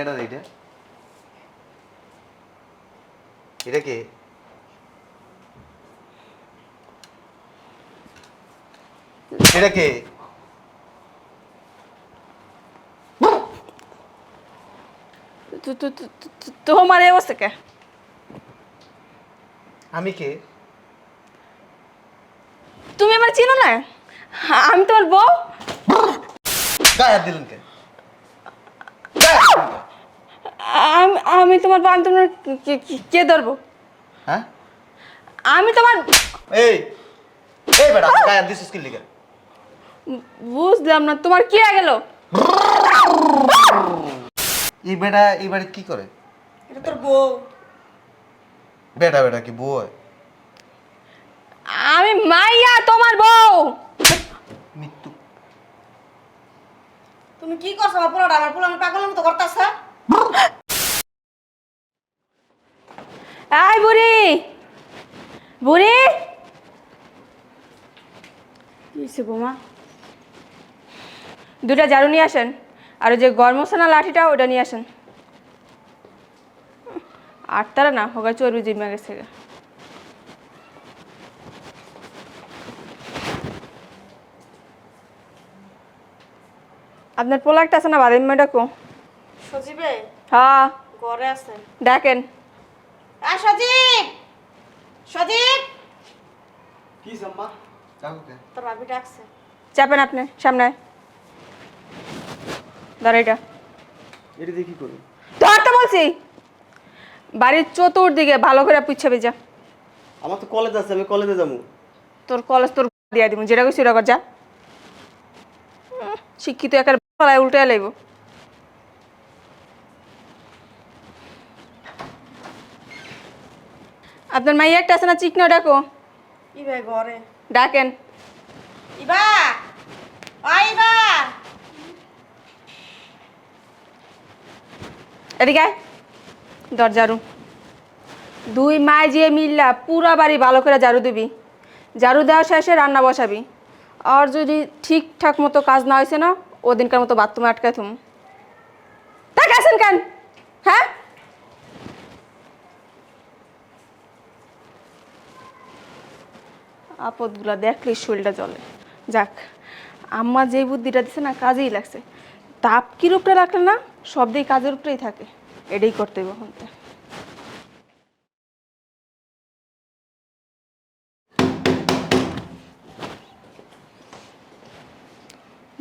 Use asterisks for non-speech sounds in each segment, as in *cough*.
কেডা রে এটা? কে? এটা কে? তোমার এই অবস্থা কে? আমি কে? তুমি আমার চিনো না? আমি তোমার বউ? গায়ে হাত দিলেন কে? আমি আমি তোমার আমি তোমার কে- ধরবো? হ্যাঁ? আমি তোমার এই এই বেটা গায়ে কি লিখে বুঝলাম না তোমার কি গেল? এই বেটা এই বাড়ি কি করে? এটা তোর বউ। বেটা বেটা কি বউ আমি মাইয়া তোমার বউ। মৃত্যু তুমি কি করছ? আমার পোলাটা আমার পোলা আমার পাগলের মতো করতেছে? এই বুড়ি। বুড়ি। বৌমা? দুটা ঝাড়ু নিয়ে আসেন আর ওই যে গরমসানা লাঠিটা ওটা নিয়ে আসেন। আর তারা না হোগা চর্বি জিমে গেছে। আপনার পোলাকটা আছে না বাদামি ডাকো সজীবে হ্যাঁ। ঘরে আছে ডাকেন সজীব! সজীব! কি সম্মা তোর ভাবি ডাকছে। চাপেন আপনি সামনে। ধর এটা। এটা দিয়ে কি করবি? ধরতে বলছি। বাড়ির চতুর্দিকে ভালো করে পুচ্ছে যা আমার তো কলেজ আছে আমি কলেজে যাব। তোর কলেজ তোর দিয়া দিব যেটা কইছি ওটা কর যা। শিক্ষিত একার উল্টে লাইব। আপনার মাইয়া একটা আছে না চিকনো ডাকো? ইবে ঘরে। ডাকেন। ইবা! আ ইবা! এদিকে। ধর ঝাড়ু দুই মায় যে মিল্লা পুরা বাড়ি ভালো করে ঝাড়ু দিবি। ঝাড়ু দেওয়া শেষে রান্না বসাবি। আর যদি ঠিকঠাক মতো কাজ না হয়েছে না ওদিনকার মতো বাথরুমে আটকায় থুম। তাকে আসেন কেন? হ্যাঁ? আপদগুলো দেখলেই শরীরটা জ্বলে। যাক, আম্মা যে বুদ্ধিটা দিছে না, কাজেই লাগছে। তাপ কির উপরে রাখলে না সব দিক কাজের উপরেই থাকে। এটাই করতে হবে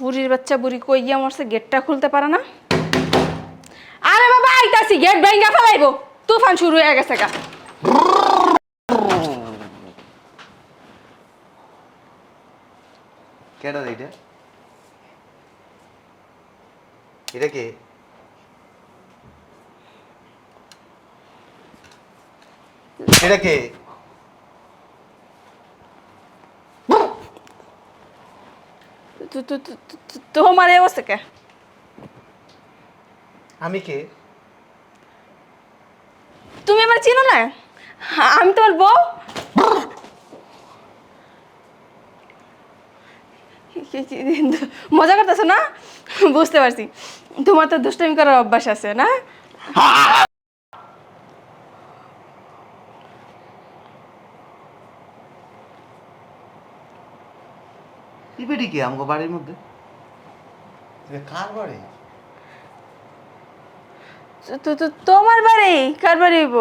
বুড়ির বাচ্চা বুড়ি কই গিয়ে মরছে, গেটটা খুলতে পারে না? আরে বাবা, আইতাছি, গেট ভেঙ্গা ফেলাইবো। তুফান শুরু হয়ে গেছে গা। কেডা রে এটা? কে? এটা কে? তোমার এই অবস্থা কে? আমি কে? তুমি আমার চিনো না? আমি তোমার বউ কি- কি- *laughs* মজা করতেছো না? *laughs* বুঝতে পারছি। তোমার তো দুষ্টামি করার অভ্যাস আছে না? আমগো বাড়ির মধ্যে? কার বাড়ি? তোমার বাড়ি? কার বাড়ি হইব?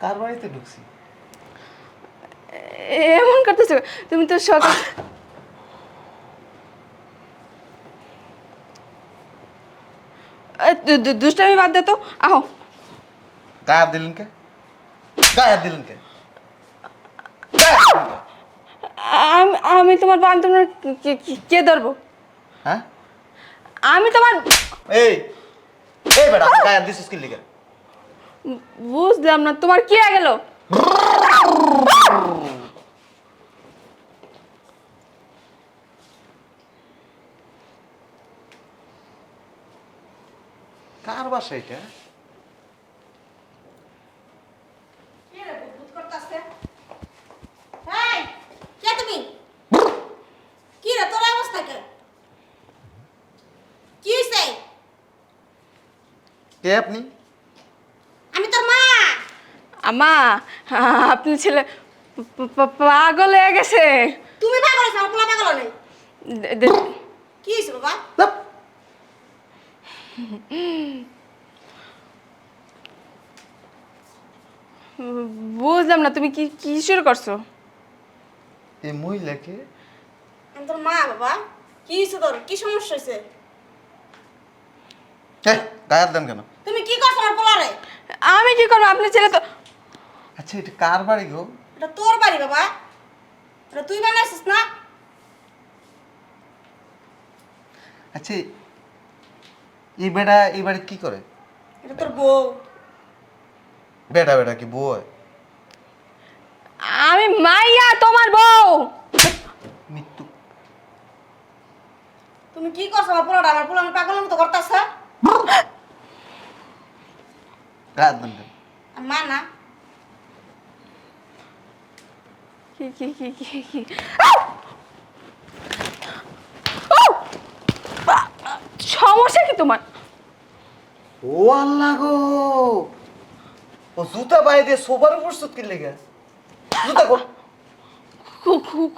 কার বাড়িতে ঢুকছি? এমন করতেছো? তুমি তো সকাল এ, দু- দু- দুষ্টামি বাদ দে তো আহো। গায়ে হাত দিলেন কে? গায়ে হাত দিলেন কে? আমি আমি তোমার আমি কে- ধরবো? হ্যাঁ? আমি তোমার এই এই বেটা গায়ে হাত দিছিস কি লিখে বুঝলাম না তোমার কি গেল *laughs* কার বাসা এটা কি রে বুদবুদ করতেছে এই কে তুমি কি রে তোর অবস্থা কে কি হইছে? কে আপনি? আমি তোর মা। আমা আপনি ছেলে পাগল হয়ে গেছে। তুমি পাগল হয়েছো আমার পোলা পাগল নেই। কি হয়েছে বাবা? বুঝলাম না তুমি কি কি শুরু করছ? এই মহিলাকে তোর মা বাবা। কি হয়েছে তোর? কি সমস্যা হয়েছে এই, গায়ে হাত দেন কেন? তুমি কি করছ আমার পোলারে? আমি কি করব? আপনার ছেলে তো আচ্ছা এটা কার বাড়ি গো? এটা তোর বাড়ি বাবা। এটা তুই বানাইছিস না? আচ্ছা এই বেটা এই বাড়ি কি করে? এটা তোর বউ। বেটা বেটা কি বউ আমি মাইয়া তোমার বউ। মৃত্যু তুমি কি করছ আমার পোলাটা আমার পোলা আমার পাগল মতো করতেছে? হাত মা না? কি কি কি কি কি সমস্যা কি তোমার? ও আল্লাহ গো! ও জুতা বাইরে দিয়ে সোবার উপর সুত কি? লেগে জুতা কর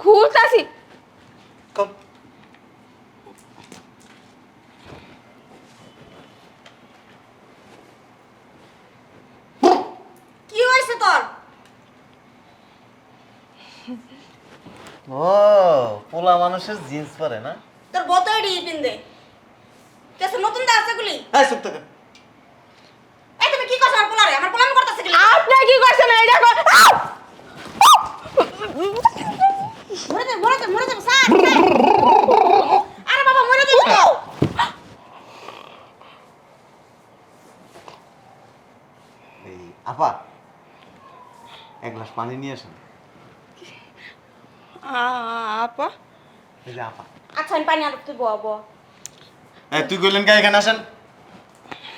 খুলতাছি। কম কি হয়েছে তোর? ও পোলা মানুষের জিন্স পরে না? তোর বউ তো এডি পিন্দে কেসে নতুন দা আছে গুলি? হ্যাঁ চুপ থাকেন এই তুমি কি করছ আমার পোলারে আমার পোলা আমি করতেছে গুলি আপনি কি করছেন এই দেখো আউ! মরে যাবে মরে যাবে মরে যাবে স্যার স্যার। আরে বাবা মরে যাবে আপা এক গ্লাস পানি নিয়ে আসেন। আ- আপা। এই যে আপা। আচ্ছা আমি পানি আনতে তুই বল বল তুই কইলেন কে এখানে আসেন?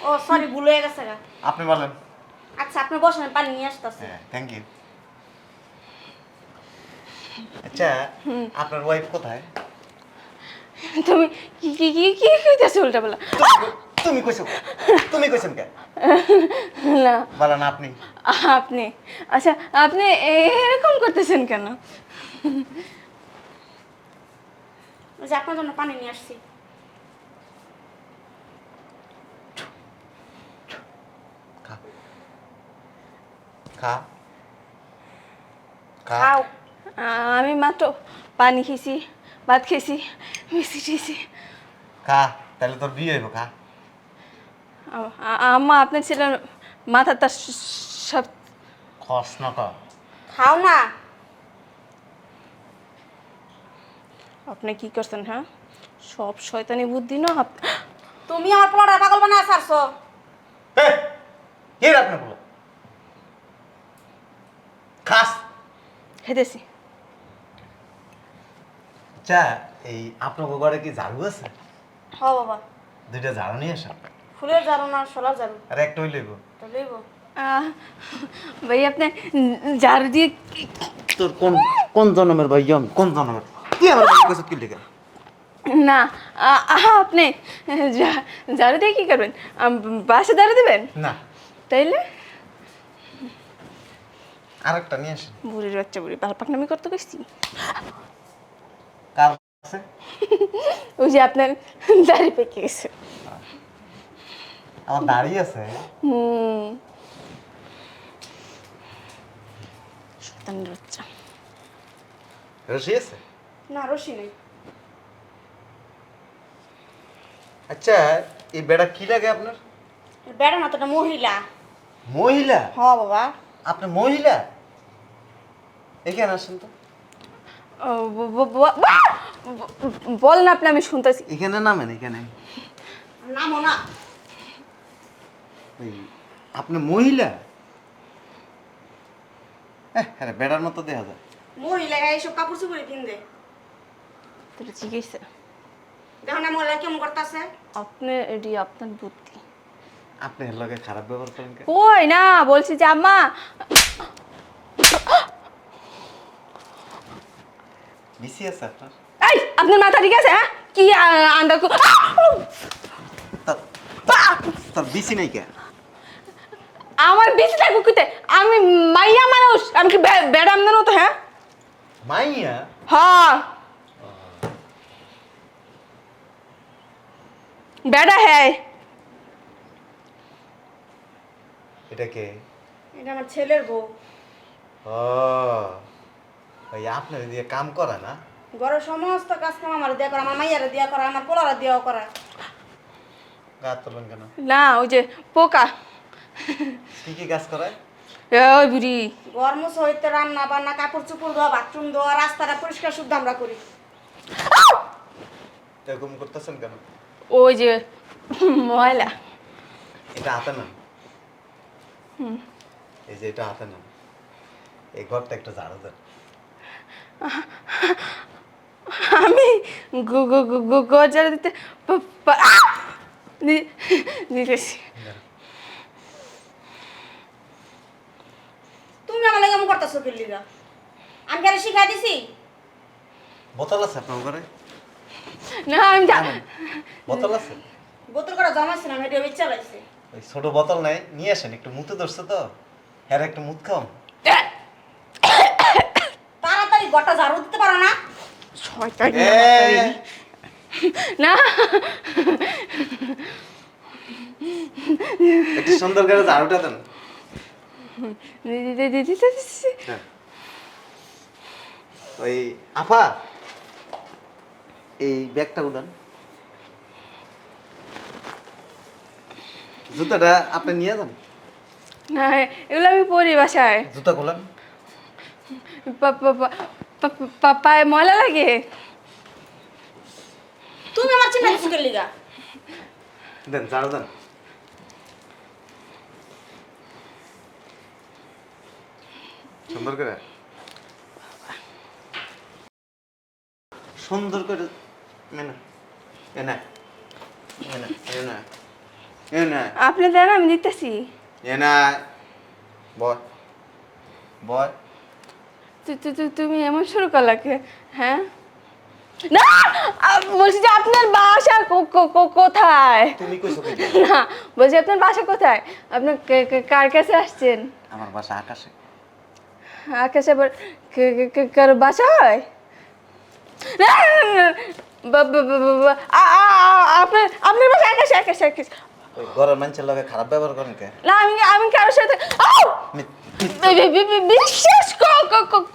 ও সরি ভুল হয়ে গেছে গা। আপনি বলেন। আচ্ছা আপনি বসেন পানি নিয়ে আসতেছি। হ্যাঁ থ্যাংক ইউ আচ্ছা আপনার ওয়াইফ কোথায়? তুমি কি কি কি কি কইতাছো উল্টা বলা তুমি- কইছো তুমি কইছেন কে না। বলেন আপনি। আপনি। আচ্ছা আপনি এরকম করতেছেন কেন? যে আপনার জন্য পানি নিয়ে আসছি। খা। খা। খাও। আমি মাত্র পানি খেয়েছি ভাত খেয়েছি মিষ্টি খেয়েছি। খা তাহলে তোর বিয়ে হইব খা। আম্মা আপনার ছেলের মাথা তার সব খস না খাও না। আপনি কি করছেন হ্যাঁ? সব শয়তানি বুদ্ধি না তুমি আমার পোলাটা পাগল বানায় রে আপনি বলো খাস খেতেছি। আচ্ছা এই আপনার ঘরে কি ঝাড়ু আছে? হ বাবা। দুইটা ঝাড়ু নিয়ে আসেন। ফুলের ঝাড়ু না সোলার ঝাড়ু। আর একটা হইলে হইব তো লইব ভাই আপনি ঝাড়ু দিয়ে তোর কোন কোন জন্মের ভাই আমি কোন জন্মের? কি আমার কইছ কি লেগে? না আপনি ঝাড়ু দিয়ে কি করবেন? আম, বাসে ঝাড়ু দেবেন? না। তাইলে? আরেকটা নিয়ে আসেন। বুড়ির বাচ্চা বুড়ি পালপাকনামি করতে গেছি কার আছে? *laughs* ওই যে আপনার দাড়ি পেকে গেছে। আমার দাড়ি আছে? হুম। শয়তানের বাচ্চা। রশি আছে? না রশি নেই। আচ্ছা এই বেড়া কি লাগে আপনার? বেড়া না তো মহিলা। মহিলা? হ বাবা। আপনি মহিলা? এখানে আসেন তো। বল না আপনি আমি শুনতেছি। এখানে নামেন এখানে। নামো না। আপনি মহিলা? হ্যাঁ বেড়ার মতো দেখা যায়। মহিলা এইসব কাপড় চুপড়ি কিনবে তাহলে জিজ্ঞেস দেখো না মহিলা কেমন করতেছে। আপনি এটি আপনার বুদ্ধি। আপনি এর লগে খারাপ ব্যবহার করেন কে ওই না বলছি যে আম্মা। বিসি আছে আপনার? এই আপনার মাথা ঠিক আছে হ্যাঁ? কি আন্ডা! তার- বিসি নাই আমার বেশি থাকব কিতে আমি মাইয়া মানুষ আমি কি বেড়াম না তো হ্যাঁ? মাইয়া? হ্যাঁ। বেড়া হ্যাঁ এটা কে? এটা আমার ছেলের বউ। ও ওই আপনার দিয়ে কাম করে না? ঘরের সমস্ত কাজ কাম আমার দেয়া করা আমার মাইয়ারে দেয়া করা আমার পোলারে দেওয়া করা। গা তোলেন কেন? না ওই যে পোকা। কি কি কাজ করে এ, ওই বুড়ি। ঘর মুছ হইতে রান্না বান্না কাপড় চুপড় ধোয়া বাথরুম ধোয়া রাস্তাটা পরিষ্কার শুদ্ধ আমরা করি। এরকম করতেছেন কেন? ওই যে ময়লা। এটা হাতে না? এই যে এটা হাতে না এই ঘরটা একটা ঝাড়ু দেন। আমি গো- গো- গো- গো- গজারে দিতে পা- পা- আহ! দি- দিতেছি। তুমি আমার লাগে করতেছো কি লিগা? আমি কেন শিখাই দিছি? বোতল আছে আপনার ঘরে? না আমি বোতল আছে? বোতল করা জমাইছিলাম হেঁটে বেচা লাগছে ওই ছোট বোতল নাই নিয়ে আসেন একটু মুতে ধরছে তো। হ্যাঁ একটু মুত খাও। তাড়াতাড়ি গোটা ঝাড়ু দিতে পারো না। শয়তানি না। একটু সুন্দর করে ঝাড়ুটা দেন। হ্যাঁ। ওই আফা এই ব্যাগটা উঠান। জুতাটা আপনি নিয়ে যান। না এগুলো আমি পরি বাসায়। জুতা খোলেন। পা- পা- পা- পা- পা- পা- পায়ে ময়লা লাগে? তুমি আমার চিন্তা দিছো কি লিগা? দেন ঝাড়ু দেন। সুন্দর করে। সুন্দর করে মেনা এনা এনা এনা আপনি দেন আমি দিতেছি তুমি এমন শুরু করলাকে হ্যাঁ না বলছি যে আপনার বাসা কো- কো- কো- কোথায় তুমি কইছো না বলছি আপনার বাসা কোথায় কার কাছে আসছেন আমার বাসা আকাশে আকাশে আবার কে- কে- কে- কার বাসা হয় আপনার আপনার বাসা আকাশে ওই ঘরের মানুষের লগে খারাপ ব্যবহার করেন কে? না আমি আমি কারোর সাথে বিশ্বাস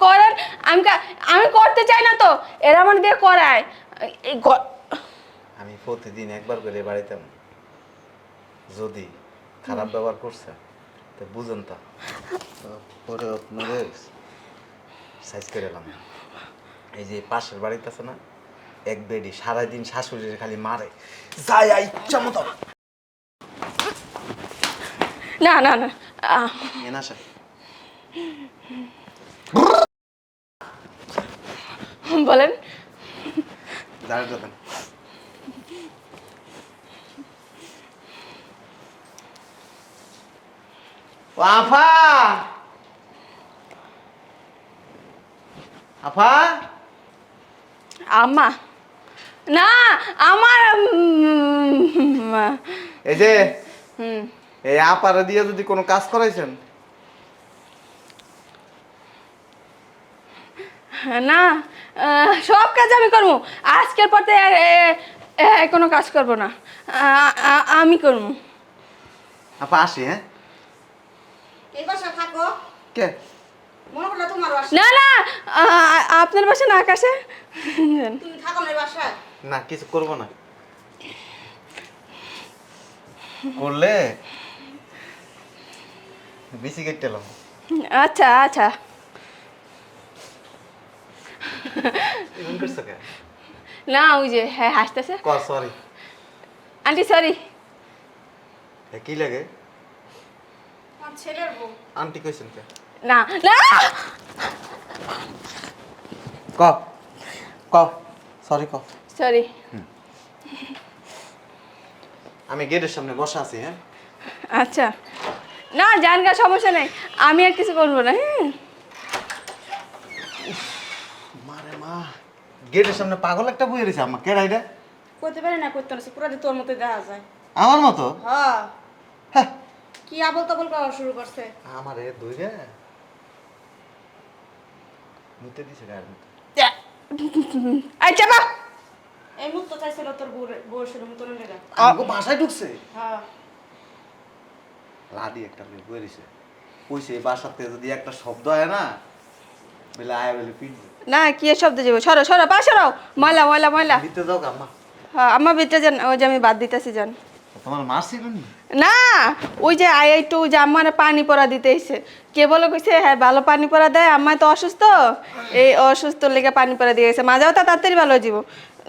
করেন আমি আমি করতে চাই না তো। এরা আমার দিয়ে করায়। এই আমি প্রতিদিন একবার করে বাড়িতে যদি খারাপ ব্যবহার করছে তো বুঝেন তো। পরে আপনাদের সাইজ করে এলাম। এই যে পাশের বাড়িতে আছে না এক বেডি সারাদিন শাশুড়ির খালি মারে। যাই ইচ্ছা মতো না না না। আহ, এনা সে বলেন। দাঁড়িয়ে দেন ও আফা! আফা! আমা। না আমার উম, এই যে হুম। এই আপারে দিয়ে যদি কোনো কাজ করাইছেন? না সব কাজ আমি করব। আজকের পর থেকে কোনো কাজ করব না। আমি করব। আপা আসি হ্যাঁ? এই বাসা থাকো। কে? মনে করলে তোমার বাসা না না আপনার বাসা না আকাশে? তুমি থাকো না বাসায়। না কিছু করব না। করলে? বেশি কেটে আচ্ছা আচ্ছা। এমন করছ কে না ওই যে হ্যাঁ হাসতেছে। ক সরি আন্টি সরি কি লাগে? ছেলের বউ। আন্টি কইছেন কে? না না! ক ক সরি ক। সরি আমি গেটের সামনে বসা আছি হ্যাঁ? আচ্ছা। না জানগা সমস্যা নেই। আমি আর কিছু করব না হ্যাঁ? মারে মা গেটের সামনে পাগল একটা বই রয়েছে আমার। কেডা এটা? করতে পারি না করতে না পুরো তোর মতো দেখা যায়। আমার মতো? হ্যাঁ। হ্যাঁ। কি আবল তাবল করা শুরু করছে? আমার দুই রে। মুতে দিছে মধ্যে এই চাপা। এই মুখ তো চাইছিল তোর বউ বউয়ের মতন লেগা আমাকে বাসায় ঢুকছে? হ্যাঁ। লাডি একটা মেয়ে বেরিয়েছে কইছে এই থেকে যদি একটা শব্দ হয় না বলে আয় বলে পিটবে না কি শব্দ যাব সরো সরো পা সরাও ময়লা ময়লা ময়লা। দিতে যাও আম্মা হ্যাঁ আমার ভিতরে যান ওই যে আমি বাদ দিতেছি যান। তোমার মারছিলেন না? ওই যে আই একটু ওই যে আমার পানি পরা দিতে এসে কে বলে কইছে হ্যাঁ ভালো পানি পরা দেয় আমার তো অসুস্থ? এই অসুস্থ লেগে পানি পরা দিয়ে গেছে। মাজাও তা তাড়াতাড়ি ভালো যাব।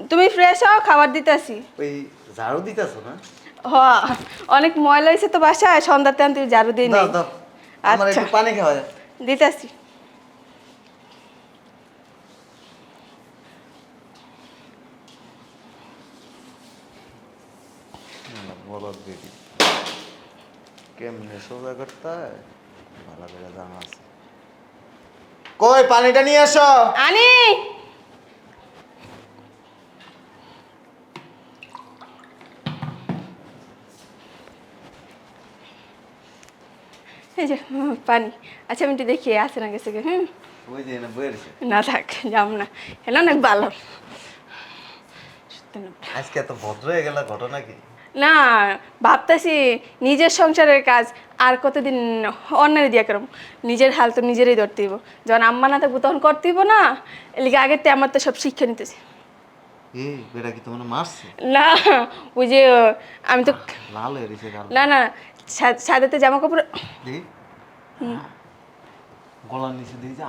তুমি ফ্রেশ হও খাবার দিতেছি। ওই ঝাড়ু দিতেছো না? হ অনেক ময়লা হয়েছে তো বাসায় সন্ধ্যাতে আমি তুমি ঝাড়ু দিয়ে দাও নেই। দাও। আমার আচ্ছা। একটু পানি খাওয়া যায়। দিতেছি। বলো দিদি। কেমনে সোজা করতে হয়? ভালো করে জানা আছে। কই পানিটা নিয়ে আসো আনি! এই যে পানি। আচ্ছা আমি একটু দেখি আছে না গেছে হুম। না থাক যাম না। হ্যালো অনেক ভালো না। আজকে এত ভদ্র হয়ে গেল ঘটনা কি? না ভাবতেছি নিজের সংসারের কাজ আর কতদিন অন্যের দিয়া করম নিজের হাল তো নিজেরই ধরতে হইব। যখন আম্মা না থাকব তখন করতে হইব না। এলিগে আগের থেকে আমার তো সব শিক্ষা নিতেছি। বেটা কি তোমার মারছে? না ওই যে আমি তো লাল গেছে না না সাদাতে জামা কাপড় গলার নিচে দেখি যে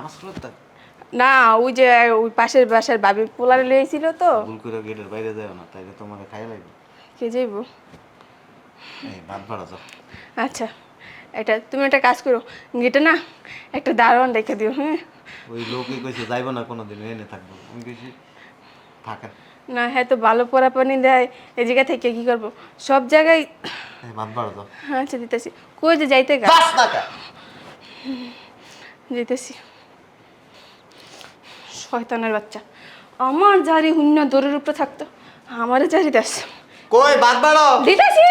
না ওই যে ওই পাশের বাসার বাবি পোলারে লইছিল তো। ভুল করে গেটের বাইরে যাও না তাইলে তোমার খাই লাগবে কে যাইব? এই ভাত ভাড়া যাও। আচ্ছা এটা তুমি একটা কাজ করো গেটে না একটা দারোয়ান রেখে দিও হ্যাঁ। ওই লোকে কইছে যাইবো না কোনোদিন এনে থাকব। আমি কইছি থাকেন না হ্যাঁ তো ভালো পোড়া পানি দেয় এই জায়গা থেকে কি করব? সব জায়গায় ভাত ভাড়া যাও। আচ্ছা দিতেছি। কই যে যাইতে গা? বাস না কা। *laughs* যেতেছি। শয়তানের বাচ্চা। আমার জারি হুন্না দৌড়ের উপরে থাকতো। আমারও জারি দাস কই বাদ বাড়ো। দিতেছি।